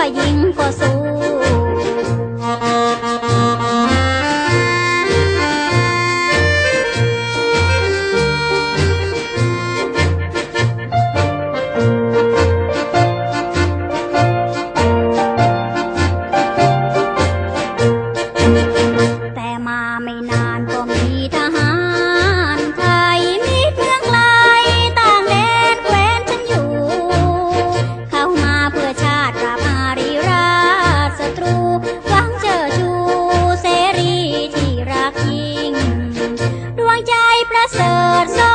我赢过苏。corazón.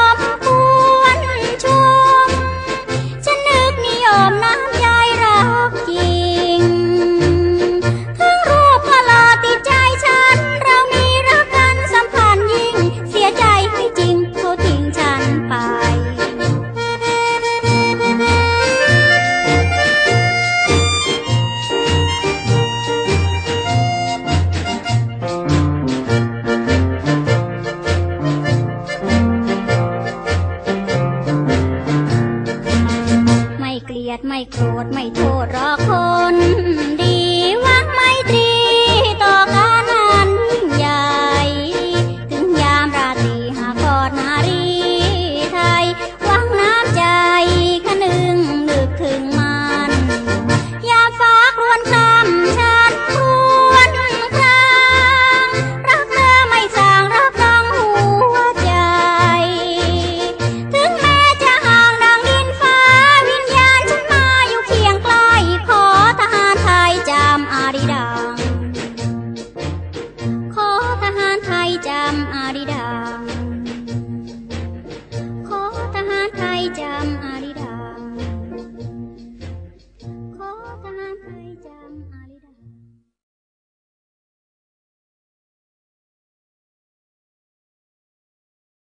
ไม่โกรธไม่โทษรอคน ดีวังไม่ตรีต่อกัน chạm Adidas